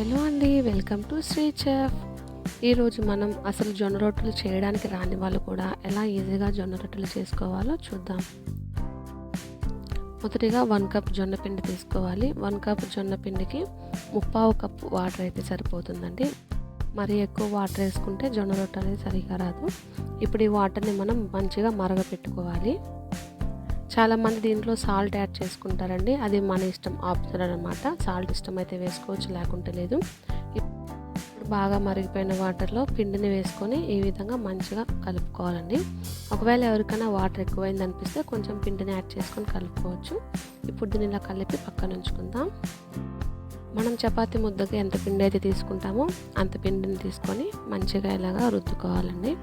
Hello అండి welcome to Shri chef. ఈరోజు మనం అసలు జొన్న రొట్టెలు చేయడానికి రాని వాళ్ళు కూడా ఎలా ఈజీగా జొన్న రొట్టెలు చేసుకోవాలో చూద్దాం. మొదటిగా వన్ కప్ జొన్న పిండి తీసుకోవాలి. వన్ కప్ జొన్న పిండికి ముప్పావు కప్ వాటర్ అయితే సరిపోతుందండి. మరి ఎక్కువ వాటర్ వేసుకుంటే జొన్న రొట్టె అనేది సరిగా రాదు. ఇప్పుడు ఈ వాటర్ని మనం మంచిగా మరగపెట్టుకోవాలి. చాలామంది దీంట్లో సాల్ట్ యాడ్ చేసుకుంటారండి. అది మన ఇష్టం ఆప్షనల్ అనమాట సాల్ట్ ఇష్టం అయితే వేసుకోవచ్చు లేకుంటే లేదు. బాగా మరిగిపోయిన వాటర్లో పిండిని వేసుకొని ఈ విధంగా మంచిగా కలుపుకోవాలండి. ఒకవేళ ఎవరికైనా వాటర్ ఎక్కువైంది అనిపిస్తే కొంచెం పిండిని యాడ్ చేసుకొని కలుపుకోవచ్చు. ఇప్పుడు దీన్ని ఇలా కలిపి పక్కన ఉంచుకుందాం. మనం చపాతి ముద్దకి ఎంత పిండి అయితే తీసుకుంటామో అంత పిండిని తీసుకొని మంచిగా ఇలాగా రుద్దుకోవాలండి.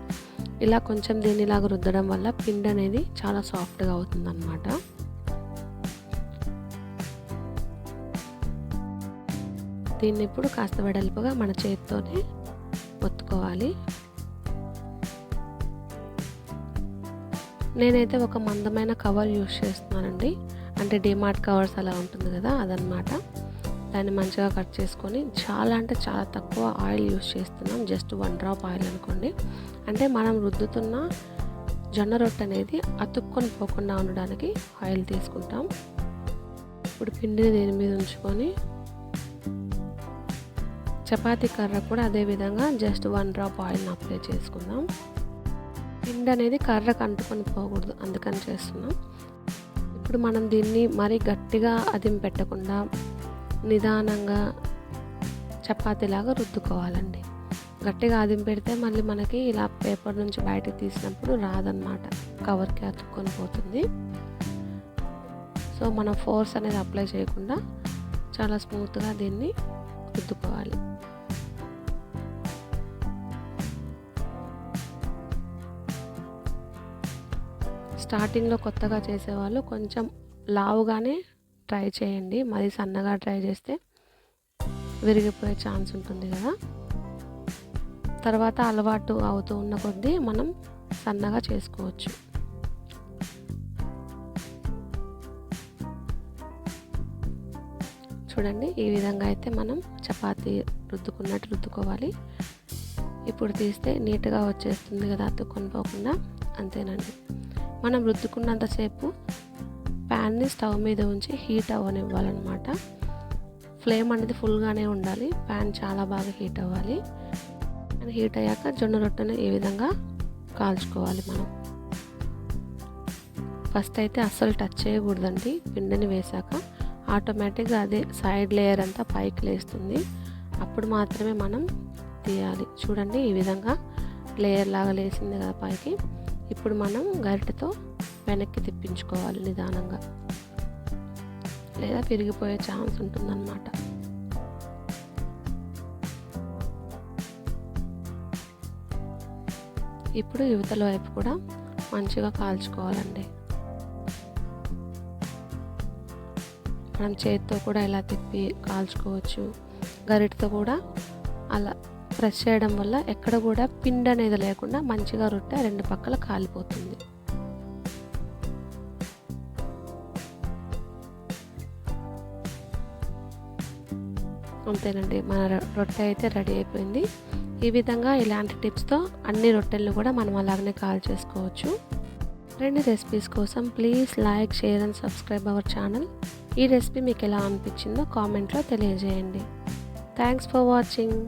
ఇలా కొంచెం దీన్ని ఇలాగ రుద్దడం వల్ల పిండి అనేది చాలా సాఫ్ట్గా అవుతుంది అనమాట దీన్ని ఇప్పుడు కాస్త వెడల్పుగా మన చేతితోనే ఒత్తుకోవాలి. నేనైతే ఒక మందమైన కవర్ యూస్ చేస్తున్నానండి. అంటే డిమార్ట్ కవర్స్ అలా ఉంటుంది కదా అదనమాట దాన్ని మంచిగా కట్ చేసుకొని చాలా అంటే చాలా తక్కువ ఆయిల్ యూస్ చేస్తున్నాం. జస్ట్ వన్ డ్రాప్ ఆయిల్ అనుకోండి. అంటే మనం రుద్దుతున్న జొన్న రొట్టె అనేది అతుక్కొని పోకుండా ఉండడానికి ఆయిల్ తీసుకుంటాం. ఇప్పుడు పిండిని దీని మీద ఉంచుకొని చపాతీ కర్ర కూడా అదే విధంగా జస్ట్ వన్ డ్రాప్ ఆయిల్ని అప్లై చేసుకుందాం. పిండి అనేది కర్రకు అంటుకొని పోకూడదు అందుకని చేస్తున్నాం. ఇప్పుడు మనం దీన్ని మరీ గట్టిగా అదిం పెట్టకుండా నిదానంగా చపాతీలాగా రుద్దుకోవాలండి. గట్టిగా ఆదిం పెడితే మళ్ళీ మనకి ఇలా పేపర్ నుంచి బయటకు తీసినప్పుడు రాదనమాట కవర్కి అతుక్కొని పోతుంది. సో మనం ఫోర్స్ అనేది అప్లై చేయకుండా చాలా స్మూత్గా దీన్ని రుద్దుకోవాలి. స్టార్టింగ్లో కొత్తగా చేసేవాళ్ళు కొంచెం లావుగానే ట్రై చేయండి. మరీ సన్నగా ట్రై చేస్తే విరిగిపోయే ఛాన్స్ ఉంటుంది కదా. తర్వాత అలవాటు అవుతూ ఉన్న కొద్దీ మనం సన్నగా చేసుకోవచ్చు. చూడండి ఈ విధంగా అయితే మనం చపాతీ రుద్దుకున్నట్టు రుద్దుకోవాలి. ఇప్పుడు తీస్తే నీట్గా వచ్చేస్తుంది కదా అతుక్కొని పోకుండా. అంతేనండి. మనం రుద్దుకున్నంతసేపు ప్యాన్ని స్టవ్ మీద ఉంచి హీట్ అవ్వనివ్వాలన్నమాట. ఫ్లేమ్ అనేది ఫుల్గానే ఉండాలి. ప్యాన్ చాలా బాగా హీట్ అవ్వాలి. అండ్ హీట్ అయ్యాక జొన్న రొట్టెను ఈ విధంగా కాల్చుకోవాలి మనం. ఫస్ట్ అయితే అస్సలు టచ్ చేయకూడదండి. పిండిని వేసాక ఆటోమేటిక్గా అదే సైడ్ లేయర్ అంతా పైకి లేస్తుంది. అప్పుడు మాత్రమే మనం తీయాలి. చూడండి ఈ విధంగా లేయర్ లాగా లేసింది కదా పైకి. ఇప్పుడు మనం గరిటెతో వెనక్కి తిప్పించుకోవాలి నిదానంగా. లేదా విరిగిపోయే ఛాన్స్ ఉంటుందన్నమాట. ఇప్పుడు యువతల వైపు కూడా మంచిగా కాల్చుకోవాలండి. మనం చేతితో కూడా ఇలా తిప్పి కాల్చుకోవచ్చు. గరిటతో కూడా అలా ప్రెస్ చేయడం వల్ల ఎక్కడ కూడా పిండి అనేది లేకుండా మంచిగా రొట్టె రెండు పక్కల కాలిపోతుంది. అంతేనండి మన రొట్టె అయితే రెడీ అయిపోయింది. ఈ విధంగా ఇలాంటి టిప్స్తో అన్ని రొట్టెలను కూడా మనం అలాగనే కాల్ చేసుకోవచ్చు. రెండు రెసిపీస్ కోసం please like share and subscribe our channel. ఈ రెసిపీ మీకు ఎలా అనిపించిందో కామెంట్లో తెలియజేయండి. Thanks for watching.